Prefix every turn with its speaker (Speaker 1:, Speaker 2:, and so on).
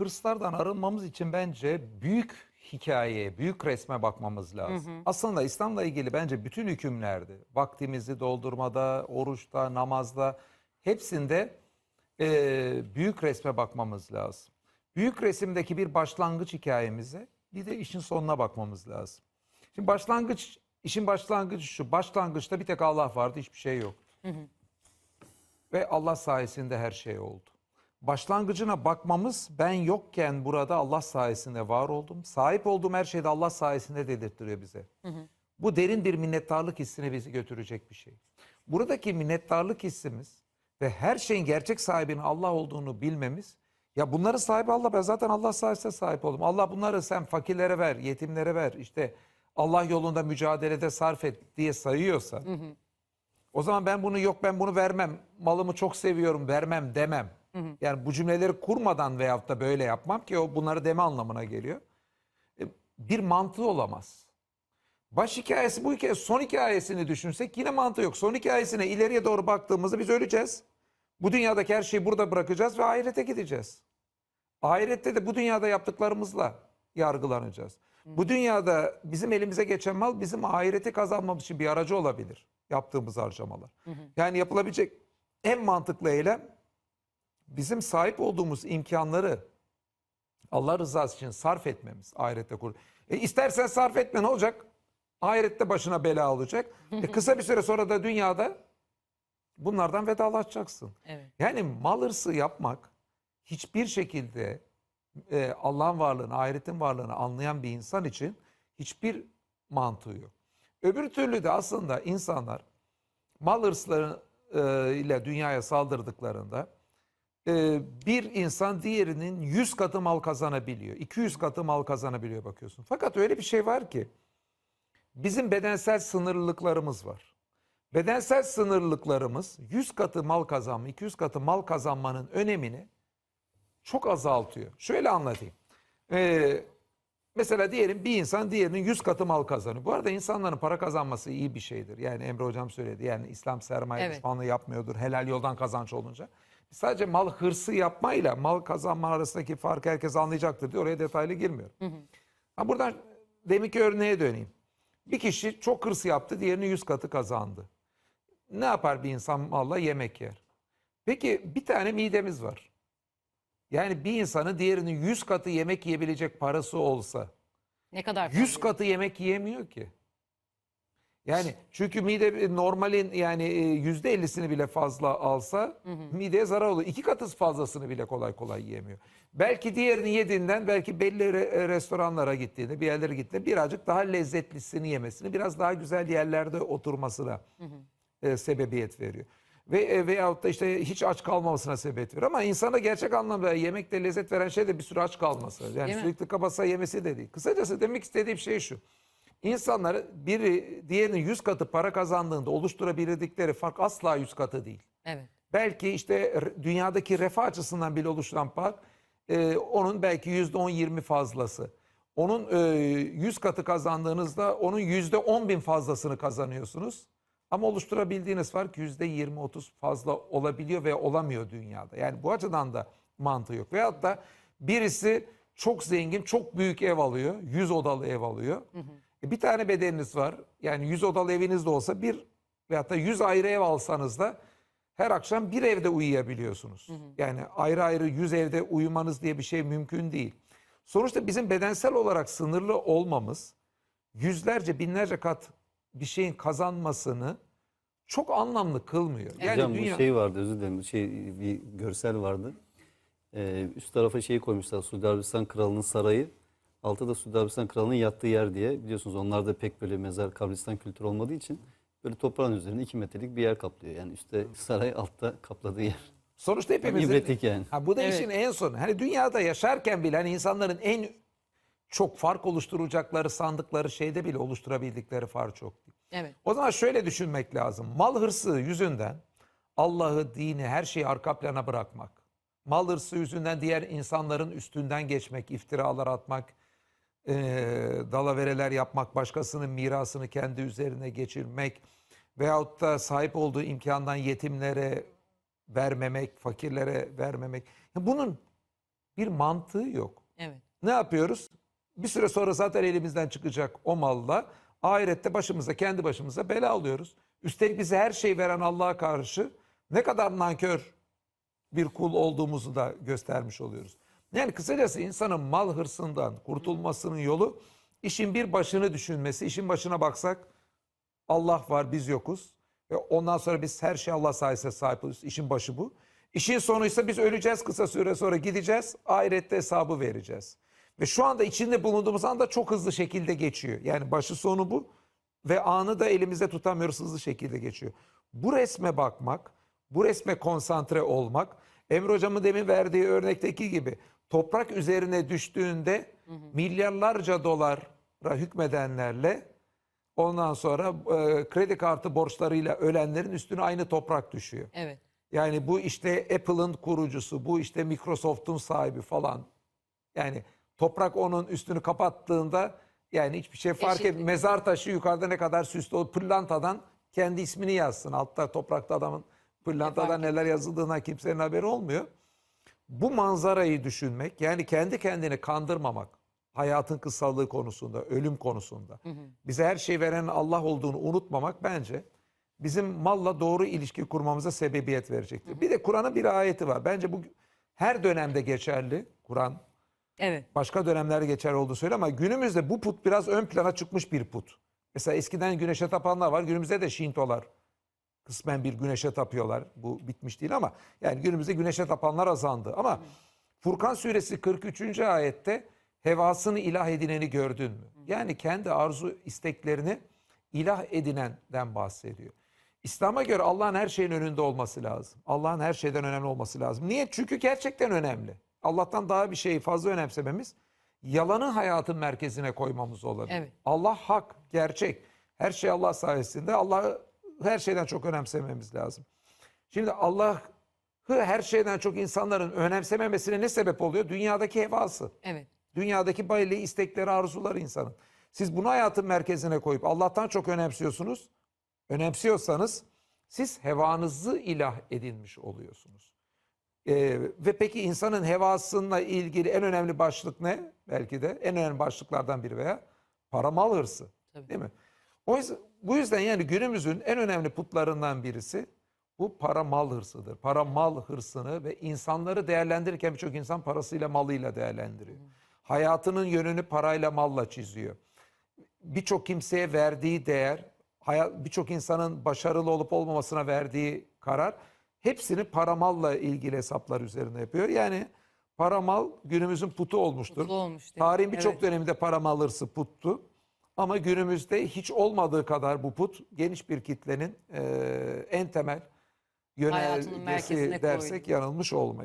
Speaker 1: hırslardan arınmamız için bence büyük hikayeye, büyük resme bakmamız lazım. Aslında İslam'la ilgili bence bütün hükümlerde, vaktimizi doldurmada, oruçta, namazda hepsinde eee, büyük resme bakmamız lazım. Büyük resimdeki bir başlangıç hikayemize bir de işin sonuna bakmamız lazım. Şimdi başlangıç, işin başlangıcı şu. Başlangıçta bir tek Allah vardı, hiçbir şey yoktu. Ve Allah sayesinde her şey oldu. Başlangıcına bakmamız ben yokken burada Allah sayesinde var oldum. Sahip olduğum her şeyde Allah sayesinde dedirttiriyor bize. Bu derin bir minnettarlık hissine bizi götürecek bir şey. Buradaki minnettarlık hissimiz ve her şeyin gerçek sahibinin Allah olduğunu bilmemiz ya bunların sahibi Allah ben zaten Allah sayesinde sahip oldum. Allah bunları sen fakirlere ver, yetimlere ver. işte Allah yolunda mücadelede sarf et diye sayıyorsa o zaman ben bunu yok ben bunu vermem. Malımı çok seviyorum vermem demem. Yani bu cümleleri kurmadan veyahut da böyle yapmam ki o bunları deme anlamına geliyor. E, Bir mantığı olamaz. Baş hikayesi bu hikaye son hikayesini düşünsek yine mantığı yok. Son hikayesine ileriye doğru baktığımızda biz öleceğiz. Bu dünyadaki her şeyi burada bırakacağız ve ahirete gideceğiz. Ahirette de bu dünyada yaptıklarımızla yargılanacağız. Bu dünyada bizim elimize geçen mal bizim ahireti kazanmamız için bir aracı olabilir. Yaptığımız harcamalar. Yani yapılabilecek en mantıklı eylem bizim sahip olduğumuz imkanları Allah rızası için sarf etmemiz ahirette kur. E istersen sarf etme ne olacak? Ahirette başına bela olacak. E kısa bir süre sonra da dünyada bunlardan vedalaşacaksın.
Speaker 2: Evet.
Speaker 1: Yani mal hırsı yapmak hiçbir şekilde e, Allah'ın varlığını, ahiretin varlığını anlayan bir insan için hiçbir mantığı yok. Öbür türlü de aslında insanlar mal hırsları e, ile dünyaya saldırdıklarında bir insan diğerinin 100 katı mal kazanabiliyor. 200 katı mal kazanabiliyor bakıyorsun. Fakat öyle bir şey var ki bizim bedensel sınırlılıklarımız var. Bedensel sınırlılıklarımız 100 katı mal kazanma, 200 katı mal kazanmanın önemini çok azaltıyor. Şöyle anlatayım. Ee, mesela diyelim bir insan diğerinin 100 katı mal kazanıyor. Bu arada insanların para kazanması iyi bir şeydir. Yani Emre Hocam söyledi. Yani İslam sermaye
Speaker 2: Evet.
Speaker 1: düşmanlığı yapmıyordur. Helal yoldan kazanç olunca. Sadece mal hırsı yapmayla mal kazanma arasındaki farkı herkes anlayacaktır diye oraya detaylı girmiyorum. Ha buradan deminki örneğe döneyim. Bir kişi çok hırs yaptı, diğerinin 100 katı kazandı. Ne yapar bir insan malla? Yemek yer. Peki bir tane midemiz var. Yani bir insanın diğerinin 100 katı yemek yiyebilecek parası olsa
Speaker 2: Ne kadar
Speaker 1: 100
Speaker 2: fazla?
Speaker 1: katı yemek yiyemiyor ki. Yani çünkü mide normalin yani e, yüzde ellisini bile fazla alsa mideye zarar oluyor. İki katı fazlasını bile kolay kolay yiyemiyor. Belki diğerini yediğinden belki belli re- restoranlara gittiğinde bir yerlere gittiğinde birazcık daha lezzetlisini yemesini biraz daha güzel yerlerde oturmasına e, sebebiyet veriyor. Ve e, veyahut da işte hiç aç kalmamasına sebebiyet veriyor. Ama insana gerçek anlamda yemekte lezzet veren şey de bir süre aç kalması. Yani
Speaker 2: Değil
Speaker 1: sürekli kabasa yemesi de değil. Kısacası demek istediğim şey şu. İnsanlar biri diğerinin 100 katı para kazandığında oluşturabildikleri fark asla 100 katı değil.
Speaker 2: Evet.
Speaker 1: Belki işte dünyadaki refah açısından bile oluşturan fark e, onun belki yüzde 10-20 fazlası. Onun e, 100 katı kazandığınızda onun yüzde 10 bin fazlasını kazanıyorsunuz. Ama oluşturabildiğiniz fark yüzde 20-30 fazla olabiliyor ve olamıyor dünyada. Yani bu açıdan da mantığı yok. Veyahut da birisi çok zengin, çok büyük ev alıyor. 100 odalı ev alıyor. E, bir tane bedeniniz var. Yani 100 odalı eviniz de olsa bir veyahut da 100 ayrı ev alsanız da her akşam bir evde uyuyabiliyorsunuz. Yani ayrı ayrı 100 evde uyumanız diye bir şey mümkün değil. Sonuçta bizim bedensel olarak sınırlı olmamız yüzlerce binlerce kat bir şeyin kazanmasını çok anlamlı kılmıyor. Yani
Speaker 3: Hocam
Speaker 1: dünya
Speaker 3: bu şey vardı özür dilerim şey bir görsel vardı. Ee, üst tarafa şey koymuşlar Suudi Arabistan Kralı'nın sarayı. Altta da Suudi Arabistan Kralı'nın yattığı yer diye. Biliyorsunuz onlarda pek böyle mezar kabristan kültürü olmadığı için böyle toprağın üzerinde iki metrelik bir yer kaplıyor. Yani üstte saray altta kapladığı yer.
Speaker 1: sonuçta hepimizin
Speaker 3: İbretlik yani.
Speaker 1: Ha, bu da
Speaker 2: Evet.
Speaker 1: işin en sonu. Hani dünyada yaşarken bile hani insanların en çok fark oluşturacakları sandıkları şeyde bile oluşturabildikleri fark çok değil.
Speaker 2: Evet.
Speaker 1: O zaman şöyle düşünmek lazım. Mal hırsı yüzünden Allah'ı, dini, her şeyi arka plana bırakmak. Mal hırsı yüzünden diğer insanların üstünden geçmek, iftiralar atmak, eee dalavereler yapmak, başkasının mirasını kendi üzerine geçirmek veyahut da sahip olduğu imkandan yetimlere vermemek, fakirlere vermemek. Bunun bir mantığı yok.
Speaker 2: Evet.
Speaker 1: Ne yapıyoruz? Bir süre sonra zaten elimizden çıkacak o malla ahirette başımıza kendi başımıza bela alıyoruz. Üstelik bize her şey veren Allah'a karşı ne kadar nankör bir kul olduğumuzu da göstermiş oluyoruz. Yani kısacası insanın mal hırsından kurtulmasının yolu işin bir başını düşünmesi. İşin başına baksak Allah var biz yokuz. Ve ondan sonra biz her şey Allah sayesinde sahip oluyoruz. İşin başı bu. İşin sonu ise biz öleceğiz kısa süre sonra gideceğiz. Ahirette hesabı vereceğiz. Ve şu anda içinde bulunduğumuz anda çok hızlı şekilde geçiyor. Yani başı sonu bu. Ve anı da elimizde tutamıyoruz hızlı şekilde geçiyor. Bu resme bakmak, bu resme konsantre olmak, Emre Hocam'ın demin verdiği örnekteki gibi toprak üzerine düştüğünde milyarlarca dolara hükmedenlerle ondan sonra e, kredi kartı borçlarıyla ölenlerin üstüne aynı toprak düşüyor.
Speaker 2: Evet.
Speaker 1: Yani bu işte Apple'ın kurucusu, bu işte Microsoft'un sahibi falan. Yani toprak onun üstünü kapattığında yani hiçbir şey fark etmiyor. Mezar taşı yukarıda ne kadar süslü o pırlantadan kendi ismini yazsın. Altta toprakta adamın pırlantadan neler yazıldığına kimsenin haberi olmuyor. Bu manzarayı düşünmek yani kendi kendini kandırmamak hayatın kısalığı konusunda, ölüm konusunda bize her şeyi veren Allah olduğunu unutmamak bence bizim malla doğru ilişki kurmamıza sebebiyet verecektir. Bir de Kur'an'ın bir ayeti var. Bence bu her dönemde geçerli Kur'an.
Speaker 2: Evet.
Speaker 1: Başka dönemlerde geçerli olduğu söyle ama günümüzde bu put biraz ön plana çıkmış bir put. Mesela eskiden güneşe tapanlar var. Günümüzde de Şintolar kısmen bir güneşe tapıyorlar. Bu bitmiş değil ama yani günümüzde güneşe tapanlar azandı. Ama Furkan suresi 43. ayette hevasını ilah edineni gördün mü? Yani kendi arzu isteklerini ilah edinenden bahsediyor. İslam'a göre Allah'ın her şeyin önünde olması lazım. Allah'ın her şeyden önemli olması lazım. Niye? Çünkü gerçekten önemli. Allah'tan daha bir şeyi fazla önemsememiz yalanı hayatın merkezine koymamız olabilir.
Speaker 2: Evet.
Speaker 1: Allah hak, gerçek. Her şey Allah sayesinde. Allah'ı her şeyden çok önemsememiz lazım. Şimdi Allah'ı her şeyden çok insanların önemsememesine ne sebep oluyor? Dünyadaki hevası.
Speaker 2: Evet.
Speaker 1: Dünyadaki bayılığı, istekleri, arzuları insanın. Siz bunu hayatın merkezine koyup Allah'tan çok önemsiyorsunuz. Önemsiyorsanız siz hevanızı ilah edinmiş oluyorsunuz. Ee, ve peki insanın hevasıyla ilgili en önemli başlık ne? Belki de en önemli başlıklardan biri veya para mal hırsı.
Speaker 2: Tabii.
Speaker 1: Değil mi? O yüzden, bu yüzden yani günümüzün en önemli putlarından birisi bu para mal hırsıdır. Para mal hırsını ve insanları değerlendirirken birçok insan parasıyla malıyla değerlendiriyor. Hayatının yönünü parayla malla çiziyor. Birçok kimseye verdiği değer, birçok insanın başarılı olup olmamasına verdiği karar hepsini para malla ilgili hesaplar üzerine yapıyor. Yani para mal günümüzün putu olmuştur.
Speaker 2: Mutlu olmuş.
Speaker 1: Tarihin birçok
Speaker 2: Evet.
Speaker 1: döneminde para mal hırsı puttu. Ama günümüzde hiç olmadığı kadar bu put geniş bir kitlenin eee, en temel yönergesi dersek
Speaker 2: koydu.
Speaker 1: yanılmış olmayız.